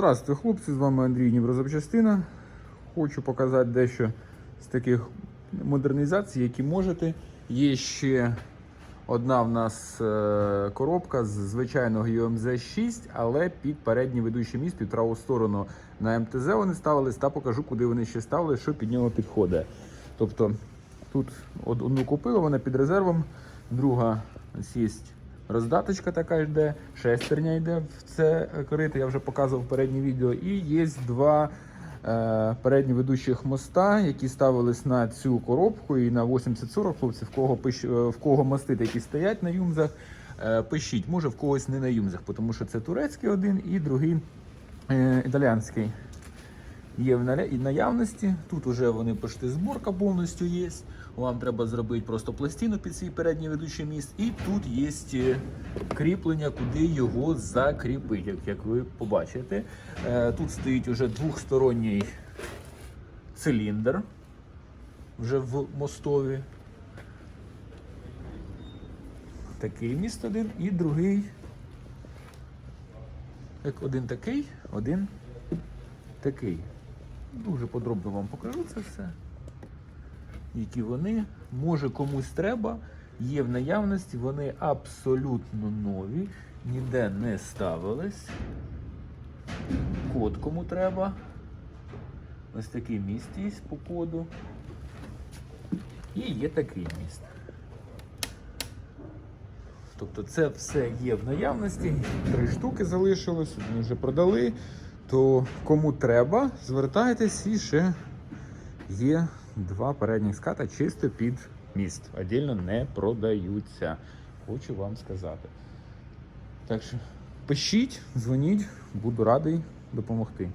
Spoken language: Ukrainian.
Здравствуйте, хлопці! З вами Андрій Ніврозапчастина. Хочу показати дещо з таких модернізацій, які можете. Є ще одна в нас е, коробка з звичайного UMZ 6, але під передній ведучий міст, під праву сторону на МТЗ вони ставились, та покажу, куди вони ще ставили, що під нього підходить. Тобто тут одну купили, вона під резервом, друга є роздаточка така йде, шестерня йде в це корито, я вже показував переднє відео. І є два е, передні ведучих моста, які ставились на цю коробку і на 8040 хлопці, в кого, пиш, е, в кого мости такі стоять на юмзах, е, пишіть, може в когось не на юмзах, тому що це турецький один і другий е, італіанський є в наявності. Тут вже вони пишете, зборка повністю є. Вам треба зробити просто пластину під свій передній ведучий міст. І тут є е, кріплення, куди його закріпити, як, ви побачите. Е, Тут стоїть уже двохсторонній циліндр вже в мостові. Такий міст один і другий. Як один такий, один такий. Дуже подробно вам покажу це все. Які вони, може комусь треба, є в наявності, вони абсолютно нові, ніде не ставились. Код кому треба. Ось такий міст є по коду. І є такий міст. Тобто це все є в наявності. Три штуки залишилось, одну вже продали. То кому треба, звертайтесь і ще є два передніх ската чисто під міст. Отдільно не продаються. Хочу вам сказати. Так що пишіть, дзвоніть, буду радий допомогти.